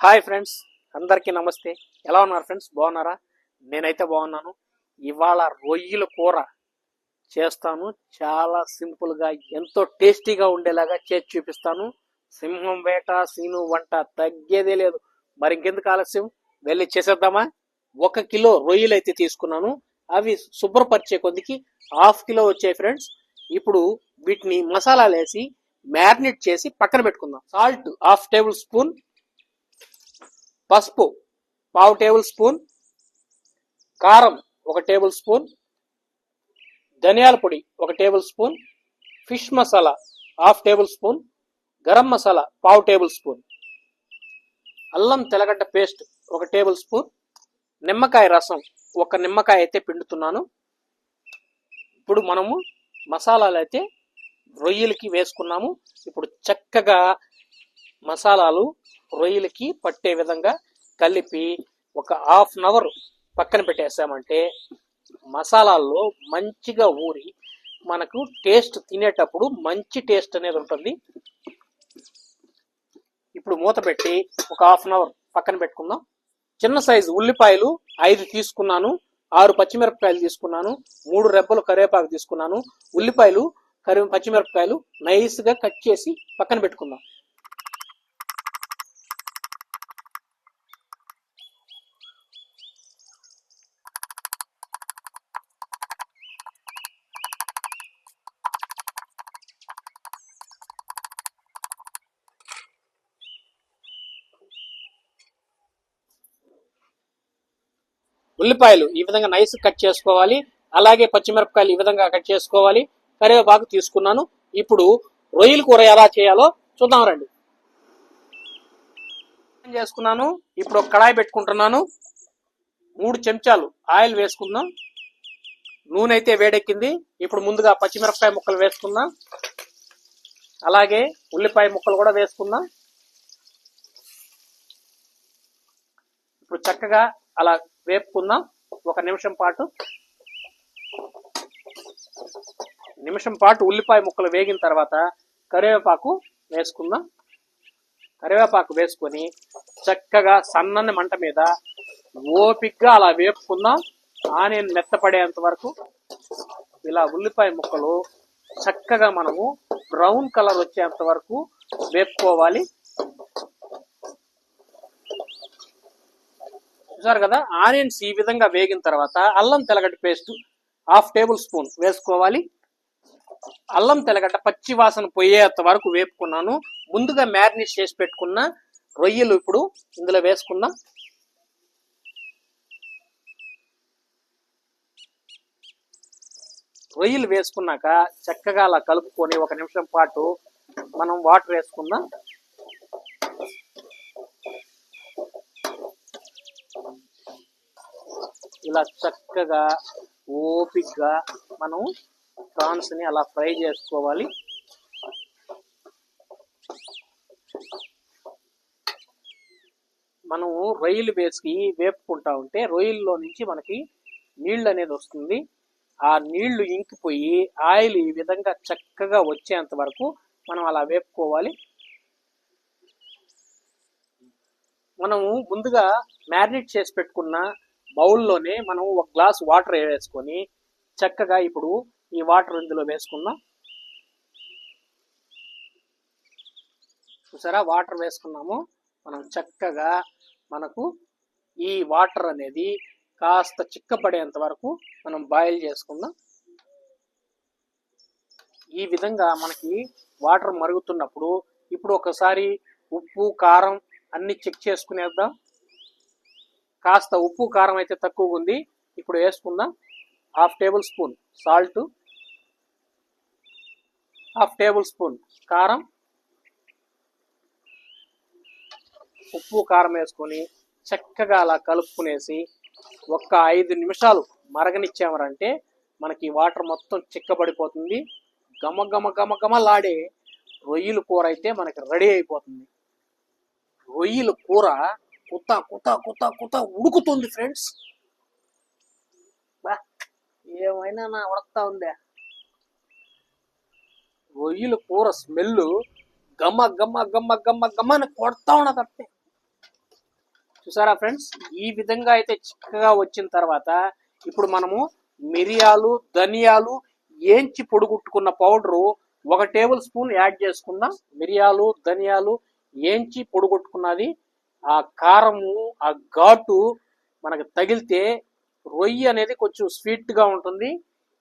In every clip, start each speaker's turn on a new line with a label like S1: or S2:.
S1: Hi friends అందరికీ నమస్తే. ఎలా ఉన్నారు ఫ్రెండ్స్ బాగున్నారా? నేనైతే బాగున్నాను. ఇవాళ రొయ్యల కూర చేస్తాను. చాలా సింపుల్గా ఎంతో టేస్టీగా ఉండేలాగా చేసి చూపిస్తాను. సింహం వేట సీను వంట తగ్గేదే లేదు. మరి ఇంకెందుకు ఆలస్యం? వెళ్ళి చేసేద్దామా? ఒక కిలో రొయ్యలు అయితే తీసుకున్నాను. అవి శుభ్రపరిచే కొద్దికి హాఫ్ కిలో వచ్చాయి ఫ్రెండ్స్ ఇప్పుడు వీటిని మసాలాలు వేసి మ్యారినేట్ చేసి పక్కన పెట్టుకుందాం. సాల్ట్ హాఫ్ టేబుల్ స్పూన్ పసుపు పావు టేబుల్ స్పూన్ కారం ఒక టేబుల్ స్పూన్ ధనియాల పొడి ఒక tablespoon fish masala half tablespoon garam masala పావు టేబుల్ స్పూన్. అల్లం తెల్లగడ్డ పేస్ట్ ఒక టేబుల్ స్పూన్ నిమ్మకాయ రసం ఒక నిమ్మకాయ అయితే పిండుతున్నాను. ఇప్పుడు మనము మసాలాలు అయితే రొయ్యలకి వేసుకున్నాము. ఇప్పుడు చక్కగా మసాలాలు రొయ్యలకి పట్టే విధంగా కలిపి ఒక హాఫ్ అన్ అవర్ పక్కన పెట్టేసామంటే మసాలాల్లో మంచిగా ఊరి మనకు టేస్ట్ తినేటప్పుడు మంచి టేస్ట్ అనేది ఉంటుంది. ఇప్పుడు మూత పెట్టి ఒక హాఫ్ అన్ అవర్ పక్కన పెట్టుకుందాం. చిన్న సైజు ఉల్లిపాయలు ఐదు తీసుకున్నాను ఆరు పచ్చిమిరపకాయలు తీసుకున్నాను మూడు రెబ్బలు కరివేపాకు తీసుకున్నాను. ఉల్లిపాయలు కరివే పచ్చిమిరపకాయలు నైస్గా కట్ చేసి పక్కన పెట్టుకుందాం. ఉల్లిపాయలు ఈ విధంగా నైస్ కట్ చేసుకోవాలి. అలాగే పచ్చిమిరపకాయలు ఈ విధంగా కట్ చేసుకోవాలి. కరివేపాకు తీసుకున్నాను. ఇప్పుడు రొయ్యల కూర ఎలా చేయాలో చూద్దాం రండి. చేసుకున్నాను? ఇప్పుడు ఒక కడాయి పెట్టుకుంటున్నాను. మూడు చెంచాలు ఆయిల్ వేసుకుందాం. నూనె అయితే వేడెక్కింది. ఇప్పుడు ముందుగా పచ్చిమిరపకాయ ముక్కలు వేసుకుందాం. అలాగే ఉల్లిపాయ ముక్కలు కూడా వేసుకుందాం. ఇప్పుడు చక్కగా అలా వేపుకుందాం. ఒక నిమిషం పాటు. నిమిషం పాటు ఉల్లిపాయ ముక్కలు వేగిన తర్వాత కరివేపాకు వేసుకుందాం. కరివేపాకు వేసుకొని చక్కగా సన్నని మంట మీద ఓపిగ్గా అలా వేపుకుందాం. ఆనియన్ మెత్తపడేంత వరకు ఇలా ఉల్లిపాయ ముక్కలు చక్కగా మనము బ్రౌన్ కలర్ వచ్చేంత వరకు వేపుకోవాలి. చూసారు కదా? ఆనియన్స్ ఈ విధంగా వేగిన తర్వాత అల్లం తెలగడ్డ పేస్ట్ హాఫ్ టేబుల్ స్పూన్ వేసుకోవాలి. అల్లం తెలగడ్డ పచ్చి వాసన పోయేంత వరకు వేపుకున్నాను. ముందుగా మ్యారినేట్ చేసి పెట్టుకున్న రొయ్యలు ఇప్పుడు ఇందులో వేసుకుందాం. రొయ్యలు వేసుకున్నాక చక్కగా అలా కలుపుకొని ఒక నిమిషం పాటు మనం వాటర్ వేసుకుందాం. ఇలా చక్కగా ఓపిక్గా మనం ప్రాన్స్ని అలా ఫ్రై చేసుకోవాలి. మనము రొయ్యలు వేసి వేపుకుంటా ఉంటే రొయ్యల్లో నుంచి మనకి నీళ్ళు అనేది వస్తుంది. ఆ నీళ్ళు ఇంకిపోయి ఆయిల్ ఈ విధంగా చక్కగా వచ్చేంత వరకు మనం అలా వేపుకోవాలి. మనము ముందుగా మ్యారినేట్ చేసి పెట్టుకున్న బౌల్లోనే మనం ఒక గ్లాస్ వాటర్ వేసుకొని చక్కగా ఇప్పుడు ఈ వాటర్ ఇందులో వేసుకుందాం. చూసారా? వాటర్ వేసుకున్నాము. మనం చక్కగా మనకు ఈ వాటర్ అనేది కాస్త చిక్కపడేంత వరకు మనం బాయిల్ చేసుకుందాం. ఈ విధంగా మనకి వాటర్ మరుగుతున్నప్పుడు ఇప్పుడు ఒకసారి ఉప్పు కారం అన్ని చెక్ చేసుకునేద్దాం. కాస్త ఉప్పు కారం అయితే తక్కువగా ఉంది. ఇప్పుడు వేసుకుందాం. Half tablespoon salt half tablespoon కారం ఉప్పు కారం వేసుకొని చక్కగా అలా కలుపుకునేసి ఒక్క ఐదు నిమిషాలు మరగనిచ్చామరంటే మనకి వాటర్ మొత్తం చిక్కబడిపోతుంది. గమ గమ గమ గమలాడే రొయ్యల కూర అయితే మనకి రెడీ అయిపోతుంది. రొయ్యల కూర కుత కుత కుత కుత ఉడుకుతుంది ఫ్రెండ్స్ బా ఏమైనా నా ఉడకతా ఉందా? రొయ్యల కూర స్మెల్ గమ్మ గమ్మ గమ్మ గమ్మ గమ్మ అని కొడతా ఉన్నది అట్టే. చూసారా ఫ్రెండ్స్ ఈ విధంగా అయితే చిక్కగా వచ్చిన తర్వాత ఇప్పుడు మనము మిరియాలు ధనియాలు ఏంచి పొడుగుట్టుకున్న పౌడరు ఒక టేబుల్ స్పూన్ యాడ్ చేసుకుందాం. మిరియాలు ధనియాలు ఏంచి పొడుగొట్టుకున్నది ఆ కారము ఆ ఘాటు మనకు తగిలితే రొయ్యి అనేది కొంచెం స్వీట్గా ఉంటుంది.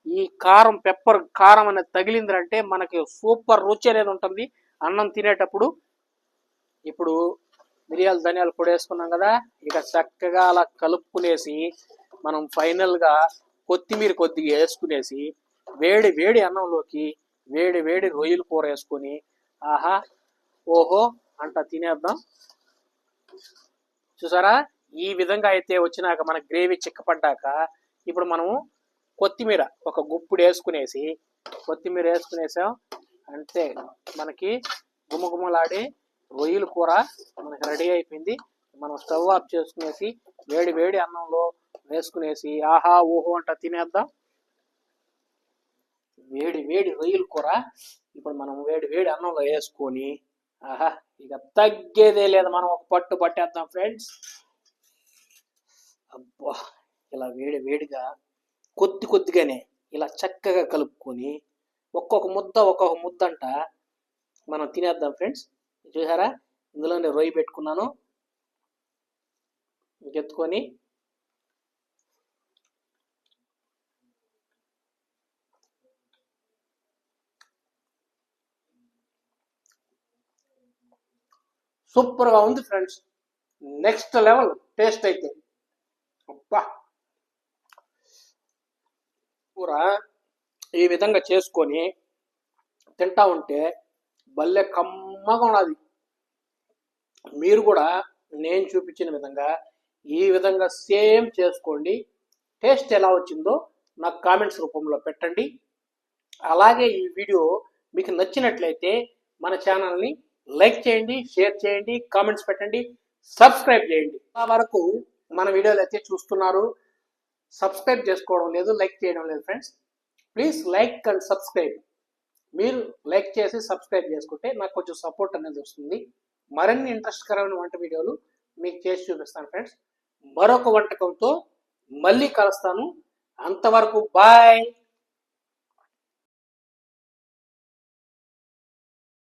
S1: ఈ కారం పెప్పర్ కారం అనేది తగిలిందంటే మనకి సూపర్ రుచి అనేది ఉంటుంది. అన్నం తినేటప్పుడు ఇప్పుడు మిరియాలు ధనియాలు పొడి వేసుకున్నాం కదా ఇక చక్కగా అలా కలుపుకునేసి మనం ఫైనల్గా కొత్తిమీర కొద్దిగా వేసుకునేసి వేడి వేడి అన్నంలోకి వేడి వేడి రొయ్యలు కూర వేసుకొని ఆహా ఓహో అంట తినేద్దాం. చూసారా? ఈ విధంగా అయితే వచ్చినాక మన గ్రేవీ చిక్కపడ్డాక ఇప్పుడు మనము కొత్తిమీర ఒక గుప్పుడు వేసుకునేసి కొత్తిమీర వేసుకునేసాం. అంతే మనకి గుమగుమలాడి రొయ్యల కూర మనకి రెడీ అయిపోయింది. మనం స్టవ్ ఆఫ్ చేసుకునేసి వేడి వేడి అన్నంలో వేసుకునేసి ఆహా ఓహో అంట తినేద్దాం. వేడి వేడి రొయ్యల కూర ఇప్పుడు మనం వేడి వేడి అన్నంలో వేసుకొని ఆహా ఇక తగ్గేదే లేదు. మనం ఒక పట్టు పట్టేద్దాం ఫ్రెండ్స్ అబ్బా ఇలా వేడి వేడిగా కొద్ది కొద్దిగానే ఇలా చక్కగా కలుపుకొని ఒక్కొక్క ముద్ద ఒక్కొక్క ముద్ద అంట మనం తినేద్దాం ఫ్రెండ్స్ చూసారా? ఇందులోనే రొయ్యి పెట్టుకున్నాను. ఇంకెత్తుకొని సూపర్గా ఉంది ఫ్రెండ్స్. నెక్స్ట్ లెవెల్ టేస్ట్ అయితే. అబ్బా! కూర ఈ విధంగా చేసుకొని తింటా ఉంటే భలే కమ్మగా ఉన్నది. మీరు కూడా నేను చూపించిన విధంగా ఈ విధంగా సేమ్ చేసుకోండి. టేస్ట్ ఎలా వచ్చిందో నాకు కామెంట్స్ రూపంలో పెట్టండి. అలాగే ఈ వీడియో మీకు నచ్చినట్లయితే మన ఛానల్ని లైక్ చేయండి షేర్ చేయండి కామెంట్స్ పెట్టండి సబ్స్క్రైబ్ చేయండి. ఆ వరకు మన వీడియోలు అయితే చూస్తున్నారు సబ్స్క్రైబ్ చేసుకోవడం లేదు లైక్ చేయడం లేదు friends. Please like and subscribe. మీరు లైక్ చేసి సబ్స్క్రైబ్ చేసుకుంటే నాకు కొంచెం సపోర్ట్ అనేది వస్తుంది. మరిన్ని ఇంట్రెస్ట్కరమైన వంట వీడియోలు మీకు చేసి చూపిస్తాను ఫ్రెండ్స్. మరొక వంటకంతో మళ్ళీ కలుస్తాను. అంతవరకు బాయ్.